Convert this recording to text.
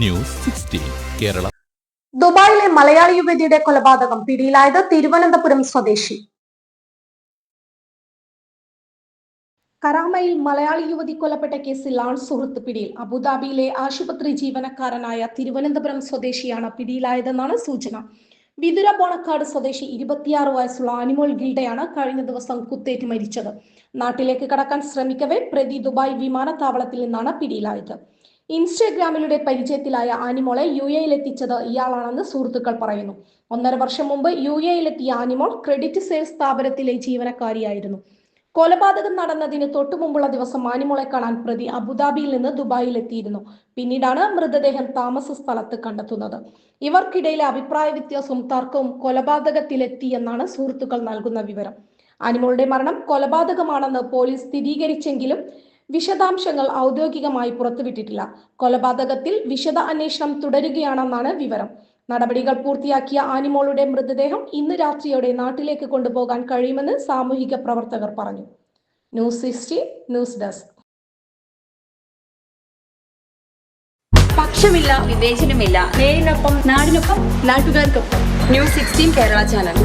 News sixteen Kerala. ദുബായിലെ മലയാളി യുവതിയുടെ കൊലപാതകം പിടിയിലായത് തിരുവനന്തപുരം സ്വദേശി. കരാമയിൽ മലയാളി യുവതി കൊല്ലപ്പെട്ട കേസിൽ ആൺ സുഹൃത്ത് പിടിയിൽ. അബുദാബിയിലെ ആശുപത്രി ജീവനക്കാരനായ തിരുവനന്തപുരം സ്വദേശിയാണ് പിടിയിലായതെന്നാണ് സൂചന. വിതുര ബോണക്കാട് സ്വദേശി ഇരുപത്തിയാറ് വയസ്സുള്ള ആനിമോൾ ഗിൽഡയാണ് കഴിഞ്ഞ ദിവസം കുത്തേറ്റ് മരിച്ചത്. നാട്ടിലേക്ക് കടക്കാൻ ശ്രമിക്കവേ പ്രതി ദുബായ് വിമാനത്താവളത്തിൽ നിന്നാണ് പിടിയിലായത്. ഇൻസ്റ്റഗ്രാമിലൂടെ പരിചയത്തിലായ ആനിമോളെ യു എയിലെത്തിച്ചത് ഇയാളാണെന്ന് സുഹൃത്തുക്കൾ പറയുന്നു. ഒന്നര വർഷം മുമ്പ് യു എയിലെത്തിയ ആനിമോൾ ക്രെഡിറ്റ് സെയിൽസ് സ്ഥാപനത്തിലെ ജീവനക്കാരിയായിരുന്നു. കൊലപാതകം നടന്നതിന് തൊട്ടു മുമ്പുള്ള ദിവസം ആനിമോളെ കാണാൻ പ്രതി അബുദാബിയിൽ നിന്ന് ദുബായിൽ എത്തിയിരുന്നു പിന്നീടാണ് മൃതദേഹം താമസ സ്ഥലത്ത് കണ്ടെത്തുന്നത്. ഇവർക്കിടയിലെ അഭിപ്രായ വ്യത്യാസവും തർക്കവും കൊലപാതകത്തിലെത്തിയെന്നാണ് സുഹൃത്തുക്കൾ നൽകുന്ന വിവരം. ആനിമോളുടെ മരണം കൊലപാതകമാണെന്ന് പോലീസ് സ്ഥിരീകരിച്ചെങ്കിലും വിശദാംശങ്ങൾ ഔദ്യോഗികമായി പുറത്തുവിട്ടിട്ടില്ല. കൊലപാതകത്തിൽ വിശദ അന്വേഷണം തുടരുകയാണെന്നാണ് വിവരം. നടപടികൾ പൂർത്തിയാക്കിയ ആനിമോളുടെ മൃതദേഹം ഇന്ന് രാത്രിയോടെ നാട്ടിലേക്ക് കൊണ്ടുപോകാൻ കഴിയുമെന്ന് സാമൂഹിക പ്രവർത്തകർ പറഞ്ഞു. News sixty news desk. പക്ഷമില്ല വിവേചനമില്ല. നേരിനൊപ്പം നാടിനൊപ്പം നാട്ടുകാർക്കൊപ്പം. News sixteen Kerala channel.